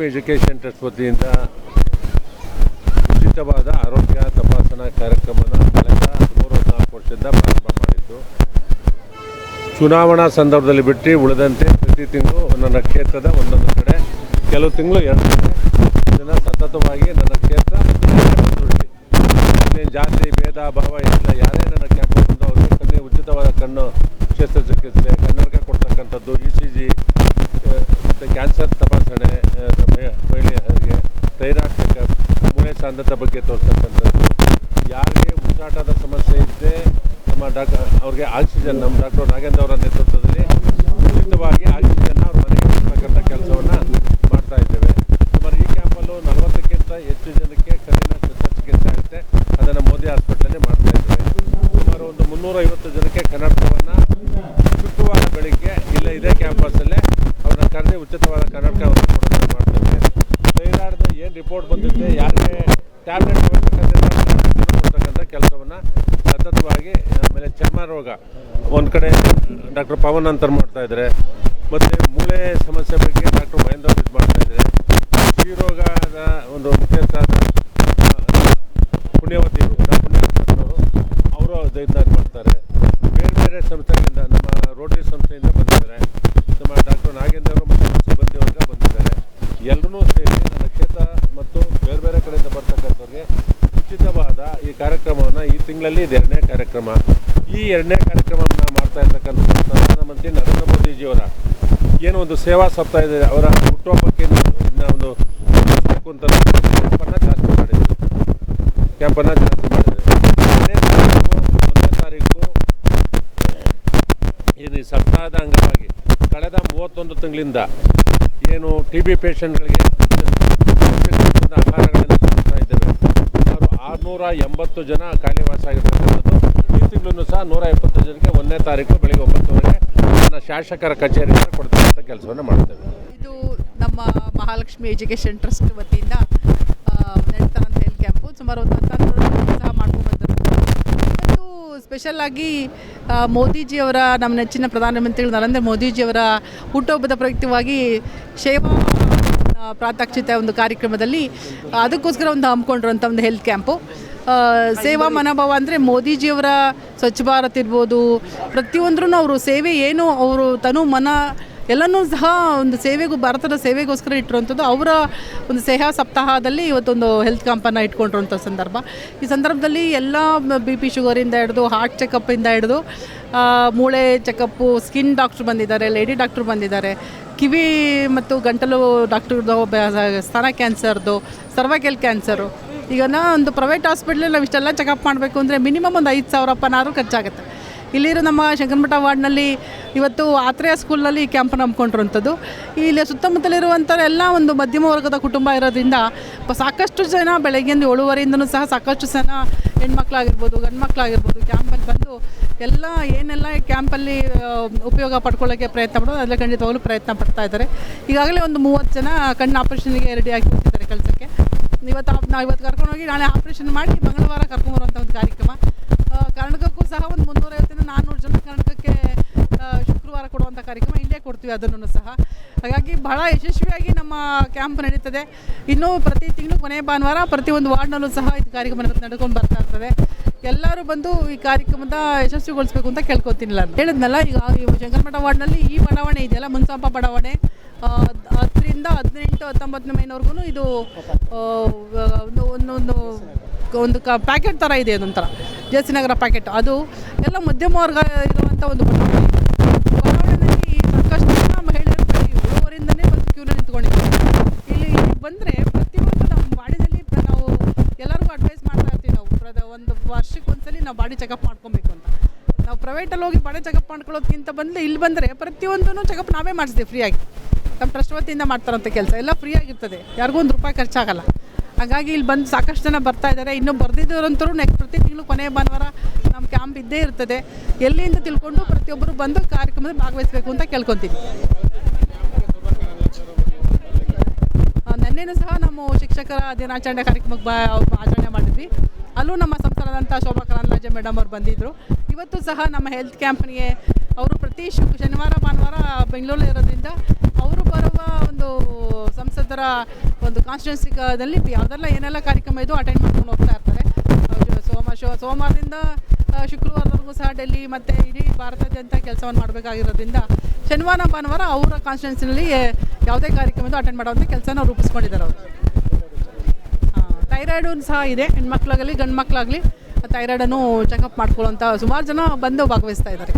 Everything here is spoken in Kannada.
ಮಹಾಲಕ್ಷ್ಮಿ ಎಜುಕೇಷನ್ ಟ್ರಸ್ಟ್ ವತಿಯಿಂದ ಉಚಿತವಾದ ಆರೋಗ್ಯ ತಪಾಸಣಾ ಕಾರ್ಯಕ್ರಮನ ಕಳೆದ ಮೂರು ನಾಲ್ಕು ವರ್ಷದಿಂದ ಪ್ರಾರಂಭ ಮಾಡಿದ್ದು. ಚುನಾವಣಾ ಸಂದರ್ಭದಲ್ಲಿ ಬಿಟ್ಟು ಉಳಿದಂತೆ ಪ್ರತಿ ತಿಂಗಳು ನನ್ನ ಕ್ಷೇತ್ರದ ಒಂದೊಂದು ಕಡೆ, ಕೆಲವು ತಿಂಗಳು ಎರಡು ಕಡೆ ಇದನ್ನು ಸತತವಾಗಿ ನನ್ನ ಕ್ಷೇತ್ರ ಇಲ್ಲೇನು ಜಾತಿ, ಭೇದ, ಭಾವ ಇಲ್ಲ. ಯಾರೇ ನನ್ನ ಕ್ಯಾಂಪ್ ಅವ್ರಿಗೆ ಕಣ್ಣಿಗೆ ಉಚಿತವಾದ ಕಣ್ಣು ಶಸ್ತ್ರಚಿಕಿತ್ಸೆ ಕನ್ನಡಕ ಕೊಡ್ತಕ್ಕಂಥದ್ದು ಇ ಸಿ ಜಿ ಕ್ಯಾನ್ಸರ್ ತಪಾಸಣೆ ಆ, ಮಹಿ- ಮಹಿಳೆಯರಿಗೆ ಥೈರಾಯ್ಡ್ ಚೆಕಪ್ ಮೂಳೆ ಸಾಂದ್ರತೆ ಬಗ್ಗೆ ತೋರಿಸ್ತಕ್ಕಂಥದ್ದು ಯಾರಿಗೆ ಉಸಿರಾಟದ ಸಮಸ್ಯೆ ಇದ್ದರೆ ನಮ್ಮ ಡಾಕ್ಟರ್ ಅವ್ರಿಗೆ ಆಕ್ಸಿಜನ್, ನಮ್ಮ ಡಾಕ್ಟರ್ ನಾಗೇಂದ್ರ ಅವರ ನೇತೃತ್ವದಲ್ಲಿ ಉಚಿತವಾಗಿ ಆಕ್ಸಿಜನ್ನ ಅವ್ರ ಮನೆಗೆ ಕೊಡ್ತಕ್ಕಂಥ ಕೆಲಸವನ್ನು ಮಾಡ್ತಾ ಇದ್ದೇವೆ. ಸುಮಾರು ಈ ಕ್ಯಾಂಪಲ್ಲೂ ನಲವತ್ತಕ್ಕಿಂತ ಹೆಚ್ಚು ಜನಕ್ಕೆ ಕಣ್ಣಿನ ಶಸ್ತ್ರಚಿಕಿತ್ಸೆ ಆಗುತ್ತೆ. ಅದನ್ನು ಮೋದಿ ಹಾಸ್ಪಿಟ್ಲಲ್ಲಿ ಮಾಡ್ತಾ ಇದ್ದೇವೆ. ಸುಮಾರು ಒಂದು ಮುನ್ನೂರೈವತ್ತು ಜನಕ್ಕೆ ಕನ್ನಡಕವನ್ನು ಶುಕ್ರವಾರ ಬೆಳಿಗ್ಗೆ ಇಲ್ಲ ಇದೇ ಕ್ಯಾಂಪಸ್ಸಲ್ಲೇ ಅವ್ರನ್ನ ಕರೆದು ಉಚಿತವಾದ ಕನ್ನಡಕವನ್ನು ಮಾಡ್ತೇವೆ ಥೈರಾಯ್ಡ್ದು ಏನು ರಿಪೋರ್ಟ್ ಬಂದಿದೆ, ಯಾರಿಗೆ ಟ್ಯಾಬ್ಲೆಟ್ ಕೊಡ್ತಕ್ಕಂಥ ಕೆಲಸವನ್ನು ಸತತವಾಗಿ ಆಮೇಲೆ ಚರ್ಮ ರೋಗ. ಒಂದು ಕಡೆ ಡಾಕ್ಟರ್ ಪವನ್ ಅಂತರ್ ಮಾಡ್ತಾ ಇದ್ದಾರೆ ಮತ್ತು ಮೂಳೆ ಸಮಸ್ಯೆ ಬಗ್ಗೆ ಡಾಕ್ಟರ್ ಮಹೇಂದ್ರ ಇದು ಇದ್ದಾರೆ ರೋಗದ ಒಂದು ಮುಖ್ಯಸ್ಥರಾದ ಪುಣ್ಯವತಿ ಪುಣ್ಯವತಿಯವರು ಅವರು ಇದನ್ನ ಮಾಡ್ತಾರೆ. ಬೇರೆ ಬೇರೆ ಸಂಸ್ಥೆಗಳಿಂದ, ನಮ್ಮ ರೋಟರಿ ಸಂಸ್ಥೆಯಿಂದ ಬಂದಿದ್ದಾರೆ. ನಮ್ಮ ಡಾಕ್ಟರ್ ನಾಗೇಂದ್ರ ಅವರು ಮತ್ತು ನಮ್ಮ ಸಿಬ್ಬಂದಿ ವರ್ಗ ಬಂದಿದ್ದಾರೆ ಎಲ್ಲರೂ ಸೇರಿ ನನ್ನ ಕ್ಷೇತ್ರ ಮತ್ತು ಬೇರೆ ಬೇರೆ ಕಡೆಯಿಂದ ಬರ್ತಕ್ಕಂಥವ್ರಿಗೆ ಉಚಿತವಾದ ಈ ಕಾರ್ಯಕ್ರಮವನ್ನು ಈ ತಿಂಗಳಲ್ಲಿ ಇದು ಎರಡನೇ ಕಾರ್ಯಕ್ರಮ. ಈ ಎರಡನೇ ಕಾರ್ಯಕ್ರಮವನ್ನು ಮಾಡ್ತಾ ಇರ್ತಕ್ಕಂಥ ಪ್ರಧಾನಮಂತ್ರಿ ನರೇಂದ್ರ ಮೋದಿಜಿಯವರ ಏನು ಒಂದು ಸೇವಾ ಸಪ್ತಾಹ ಇದೆ. ಅವರ ಹುಟ್ಟುಹಬ್ಬಕ್ಕೆ ಇದನ್ನ ಒಂದು ಅಂತ ಕ್ಯಾಂಪನ್ನು ಜಾಸ್ತಿ ಮಾಡಿದ್ರು ಕ್ಯಾಂಪನ್ನು ಜಾಸ್ತಿ ಮಾಡಿದೆ ಎರಡನೇ ತಾರೀಕು, ಒಂದನೇ ತಾರೀಕು ಏನು ಈ ಸಪ್ತಾಹದ ಅಂಗವಾಗಿ ಕಳೆದ ಮೂವತ್ತೊಂದು ತಿಂಗಳಿಂದ ಏನು ಟಿ ಬಿ ಪೇಷಂಟ್ಗಳಿಗೆ ಆಹಾರಗಳನ್ನು ಆರುನೂರ ಎಂಬತ್ತು ಜನ ಖಾಲಿ ವಾಸ ಆಗಿರ್ತಕ್ಕಂಥದ್ದು ಈ ತಿಂಗಳೂ ಸಹ ನೂರ ಎಪ್ಪತ್ತು ಜನಕ್ಕೆ ಒಂದನೇ ತಾರೀಕು ಬೆಳಿಗ್ಗೆ ಒಂಬತ್ತುವರೆಗೆ ನನ್ನ ಶಾಸಕರ ಕಚೇರಿಯಿಂದ ಕೊಡ್ತಕ್ಕಂಥ ಕೆಲಸವನ್ನು ಮಾಡ್ತೇವೆ. ಇದು ನಮ್ಮ ಮಹಾಲಕ್ಷ್ಮಿ ಎಜುಕೇಷನ್ ಟ್ರಸ್ಟ್ ವತಿಯಿಂದ ನಡೀತಾ ನಡೀತಾರಂತ ಹೇಳಿ ಕ್ಯಾಂಪು. ಸುಮಾರು ಒಂದು ಹತ್ತಾರು ಸಹ ಮಾಡ್ಕೊಂಡು ಇವತ್ತು ಸ್ಪೆಷಲ್ ಆಗಿ ಮೋದಿಜಿಯವರ ನಮ್ಮ ನೆಚ್ಚಿನ ಪ್ರಧಾನಮಂತ್ರಿಗಳು ನರೇಂದ್ರ ಮೋದಿಜಿಯವರ ಹುಟ್ಟುಹಬ್ಬದ ಪ್ರಯುಕ್ತವಾಗಿ ಸೇವಾ ಪ್ರಾತ್ಯಕ್ಷಿತೆ ಒಂದು ಕಾರ್ಯಕ್ರಮದಲ್ಲಿ ಅದಕ್ಕೋಸ್ಕರ ಒಂದು ಹಮ್ಮಿಕೊಂಡಿರುವಂಥ ಒಂದು ಹೆಲ್ತ್ ಕ್ಯಾಂಪು ಸೇವಾ ಮನೋಭಾವ ಅಂದರೆ ಮೋದಿಜಿಯವರ ಸ್ವಚ್ಛ ಭಾರತ್ ಇರ್ಬೋದು ಪ್ರತಿಯೊಂದ್ರೂ ಅವರು ಸೇವೆ ಏನು, ಅವರು ತನು ಮನ ಎಲ್ಲನೂ ಸಹ ಒಂದು ಸೇವೆಗೂ, ಭಾರತದ ಸೇವೆಗೋಸ್ಕರ ಇಟ್ಟಿರುವಂಥದ್ದು. ಅವರ ಒಂದು ಸೇವಾ ಸಪ್ತಾಹದಲ್ಲಿ ಇವತ್ತೊಂದು ಹೆಲ್ತ್ ಕ್ಯಾಂಪನ್ನು ಇಟ್ಕೊಂಡಿರುವಂಥ ಸಂದರ್ಭ. ಈ ಸಂದರ್ಭದಲ್ಲಿ ಎಲ್ಲ ಬಿ ಪಿ ಶುಗರಿಂದ ಹಿಡಿದು ಹಾರ್ಟ್ ಚೆಕಪ್ಪಿಂದ ಹಿಡಿದು ಮೂಳೆ ಚೆಕಪ್ಪು ಸ್ಕಿನ್ ಡಾಕ್ಟ್ರು ಬಂದಿದ್ದಾರೆ ಲೇಡಿ ಡಾಕ್ಟ್ರು ಬಂದಿದ್ದಾರೆ. ಕಿವಿ ಮತ್ತು ಗಂಟಲು ಡಾಕ್ಟರ್ದು ಸ್ತನ ಕ್ಯಾನ್ಸರ್ದು ಸರ್ವೈಕಲ್ ಕ್ಯಾನ್ಸರು ಈಗ ಒಂದು ಪ್ರೈವೇಟ್ ಹಾಸ್ಪಿಟ್ಲಲ್ಲಿ ನಾವು ಇಷ್ಟೆಲ್ಲ ಚೆಕಪ್ ಮಾಡಬೇಕು ಅಂದರೆ ಮಿನಿಮಮ್ ಒಂದು ಐದು ಸಾವಿರ ಸಾವಿರಪ್ಪನಾದ್ರೂ ಖರ್ಚಾಗುತ್ತೆ. ಇಲ್ಲಿರೋ ನಮ್ಮ ಶಂಕರಮಠ ವಾರ್ಡ್ನಲ್ಲಿ ಇವತ್ತು ಆತ್ರೇಯ ಸ್ಕೂಲ್ನಲ್ಲಿ ಈ ಕ್ಯಾಂಪನ್ನು ಹಮ್ಮಿಕೊಂಡಿರುವಂಥದ್ದು. ಇಲ್ಲಿ ಸುತ್ತಮುತ್ತಲಿರುವಂಥ ಎಲ್ಲ ಒಂದು ಮಧ್ಯಮ ವರ್ಗದ ಕುಟುಂಬ ಇರೋದ್ರಿಂದ ಸಾಕಷ್ಟು ಜನ ಬೆಳಗ್ಗೆಯಿಂದ ಏಳುವರೆಯಿಂದನೂ ಸಹ ಸಾಕಷ್ಟು ಜನ ಹೆಣ್ಮಕ್ಳಾಗಿರ್ಬೋದು ಗಂಡು ಮಕ್ಕಳಾಗಿರ್ಬೋದು ಕ್ಯಾಂಪಲ್ಲಿ ಬಂದು ಎಲ್ಲ ಏನೆಲ್ಲ ಕ್ಯಾಂಪಲ್ಲಿ ಉಪಯೋಗ ಪಡ್ಕೊಳ್ಳೋಕ್ಕೆ ಪ್ರಯತ್ನ ಪಡೋದು ಅದೆಲ್ಲ ಖಂಡಿತವಾಗಲೂ ಪ್ರಯತ್ನ ಪಡ್ತಾ ಇದ್ದಾರೆ. ಈಗಾಗಲೇ ಒಂದು ಮೂವತ್ತು ಜನ ಕಣ್ಣು ಆಪರೇಷನ್ಗೆ ರೆಡಿ ಆಗಿರ್ತಿದ್ದಾರೆ ಕೆಲಸಕ್ಕೆ. ಇವತ್ತು ನಾವು ಇವತ್ತು ಕರ್ಕೊಂಡೋಗಿ ನಾಳೆ ಆಪ್ರೇಷನ್ ಮಾಡಿ ಮಂಗಳವಾರ ಕರ್ಕೊಂಬರುವಂಥ ಒಂದು ಕಾರ್ಯಕ್ರಮ ಆ, ಕರ್ನಾಟಕಕ್ಕೂ ಸಹ ಒಂದು ಮುನ್ನೂರೈವತ್ತರಿಂದ ನಾನ್ನೂರು ಜನ ಕರ್ನಾಟಕಕ್ಕೆ ಆ, ಶುಕ್ರವಾರ ಕೊಡುವಂಥ ಕಾರ್ಯಕ್ರಮ ಕೊಡ್ತೀವಿ ಅದನ್ನು ಸಹ. ಹಾಗಾಗಿ ಬಹಳ ಯಶಸ್ವಿಯಾಗಿ ನಮ್ಮ ಕ್ಯಾಂಪ್ ನಡೀತದೆ. ಇನ್ನೂ ಪ್ರತಿ ತಿಂಗಳು ಕೊನೆ ಭಾನುವಾರ ಪ್ರತಿಯೊಂದು ವಾರ್ಡ್ನಲ್ಲೂ ಸಹ ಈ ಕಾರ್ಯಕ್ರಮ ನಡ್- ನಡ್ಕೊಂಡು ಬರ್ತಾ ಇರ್ತದೆ. ಎಲ್ಲರೂ ಬಂದು ಈ ಕಾರ್ಯಕ್ರಮದ ಯಶಸ್ವಿಗೊಳಿಸ್ಬೇಕು ಅಂತ ಕೇಳ್ಕೊತೀನಿ ನಾನು. ಹೇಳಿದ್ನಲ್ಲ, ಈಗ ಶಂಕರಮಠ ವಾರ್ಡ್ನಲ್ಲಿ ಈ ಬಡಾವಣೆ ಇದೆಯಲ್ಲ, ಮುನ್ಸಾಂಪ ಬಡಾವಣೆ. ಹತ್ತರಿಂದ ಹದಿನೆಂಟು, ಹತ್ತೊಂಬತ್ತನೇ ಮೈನವರೆಗೂ ಇದು ಒಂದು ಒಂದೊಂದು ಒಂದು ಕ ಪ್ಯಾಕೆಟ್ ಥರ ಇದೆ ಅದೊಂಥರ ಜೆ ಸಿ ನಗರ ಪ್ಯಾಕೆಟ್ ಅದು ಎಲ್ಲ ಮಧ್ಯಮ ವರ್ಗ ಇರುವಂಥ ಒಂದು ಸಾಕಷ್ಟು ಮಹಿಳೆಯರು ಬೆಳಿಗ್ಗೆ ಏಳುವರೆಯಿಂದನೇ ಬಂದು ಕ್ಯೂನಲ್ಲಿ ನಿಂತ್ಕೊಂಡಿದ್ದಾರೆ. ಇಲ್ಲಿ ಇಲ್ಲಿ ಬಂದರೆ ಪ್ರತಿಯೊಂದು ನಮ್ಮ ಬಾಡಿನಲ್ಲಿ ನಾವು ಎಲ್ಲರಿಗೂ ಅಡ್ವೈಸ್ ಮಾಡ್ತಾ ಇರ್ತೀವಿ ನಾವು. ಪ್ರದ ಒಂದು ವರ್ಷಕ್ಕೆ ಒಂದ್ಸಲಿ ನಾವು ಬಾಡಿ ಚೆಕಪ್ ಮಾಡ್ಕೊಬೇಕು ಅಂತ. ನಾವು ಪ್ರೈವೇಟಲ್ಲಿ ಹೋಗಿ ಬಾಡಿ ಚೆಕಪ್ ಮಾಡ್ಕೊಳ್ಳೋದಕ್ಕಿಂತ ಬಂದು ಇಲ್ಲಿ ಬಂದರೆ ಪ್ರತಿಯೊಂದೂ ಚೆಕಪ್ ನಾವೇ ಮಾಡಿಸ್ತೀವಿ ಫ್ರೀಯಾಗಿ ನಮ್ಮ ಟ್ರಸ್ಟ್ ವತಿಯಿಂದ ಮಾಡ್ತಾರಂಥ ಕೆಲಸ. ಎಲ್ಲ ಫ್ರೀಯಾಗಿರ್ತದೆ ಯಾರಿಗೂ ಒಂದು ರೂಪಾಯಿ ಖರ್ಚಾಗಲ್ಲ. ಹಾಗಾಗಿ ಇಲ್ಲಿ ಬಂದು ಸಾಕಷ್ಟು ಜನ ಬರ್ತಾ ಇದ್ದಾರೆ. ಇನ್ನೂ ಬರ್ದಿದ್ದವರಂತರೂ ನೆಕ್ಸ್ಟ್ ಪ್ರತಿ ತಿಂಗಳು ಕೊನೆಯ ಭಾನುವಾರ ನಮ್ಮ ಕ್ಯಾಂಪ್ ಇದ್ದೇ ಇರ್ತದೆ. ಎಲ್ಲಿಂದ ತಿಳ್ಕೊಂಡು ಪ್ರತಿಯೊಬ್ಬರು ಬಂದು ಕಾರ್ಯಕ್ರಮದಲ್ಲಿ ಭಾಗವಹಿಸಬೇಕು ಅಂತ ಕೇಳ್ಕೊತೀನಿ. ನೆನ್ನೆನೂ ಸಹ ನಮ್ಮ ಶಿಕ್ಷಕರ ದಿನಾಚರಣೆ ಕಾರ್ಯಕ್ರಮಕ್ಕೆ ಬಾ ಆಚರಣೆ ಮಾಡಿದ್ವಿ. ಅಲ್ಲೂ ನಮ್ಮ ಸಂಸ್ಥಾನದಂಥ ಶೋಭಾ ಕರಂದ್ಲಾಜೆ ಮೇಡಮ್ ಅವ್ರು ಬಂದಿದ್ದರು ಇವತ್ತು ಸಹ ನಮ್ಮ ಹೆಲ್ತ್ ಕ್ಯಾಂಪ್ನಿಗೆ ಅವರು ಪ್ರತಿ ಶು, ಶನಿವಾರ, ಭಾನುವಾರ ಬೆಂಗಳೂರಲ್ಲಿ ಇರೋದ್ರಿಂದ ಅವರು ಬರುವ ಒಂದು ಸಂಸದರ ಒಂದು ಕಾನ್ಸ್ಟಿಟ್ಯೂನ್ಸಿದಲ್ಲಿ ಯಾವುದೆಲ್ಲ ಏನೆಲ್ಲ ಕಾರ್ಯಕ್ರಮ ಇದು ಅಟೆಂಡ್ ಮಾಡ್ಕೊಂಡು ಹೋಗ್ತಾ ಇರ್ತಾರೆ. ಸೋಮ, ಶೋ, ಸೋಮವಾರದಿಂದ ಶುಕ್ರವಾರವರೆಗೂ ಸಹ ಡೆಲ್ಲಿ ಮತ್ತು ಇಡೀ ಭಾರತಾದ್ಯಂತ ಕೆಲಸವನ್ನು ಮಾಡಬೇಕಾಗಿರೋದ್ರಿಂದ ಶನಿವಾರ, ಭಾನುವಾರ ಅವರ ಕಾನ್ಸ್ಟಿಟ್ಯೂನ್ಸಿನಲ್ಲಿ ಯಾವುದೇ ಕಾರ್ಯಕ್ರಮದ ಅಟೆಂಡ್ ಮಾಡುವಂಥ ಕೆಲಸನ ರೂಪಿಸ್ಕೊಂಡಿದ್ದಾರೆ ಅವರು. ಥೈರಾಯ್ಡು ಸಹ ಇದೆ, ಹೆಣ್ಮಕ್ಳಾಗಲಿ ಗಂಡು ಮಕ್ಕಳಾಗಲಿ ಥೈರಾಯ್ಡನ್ನು ಚೆಕಪ್ ಮಾಡ್ಕೊಳ್ಳೋಂಥ ಸುಮಾರು ಜನ ಬಂದು ಭಾಗವಹಿಸ್ತಾ ಇದ್ದಾರೆ.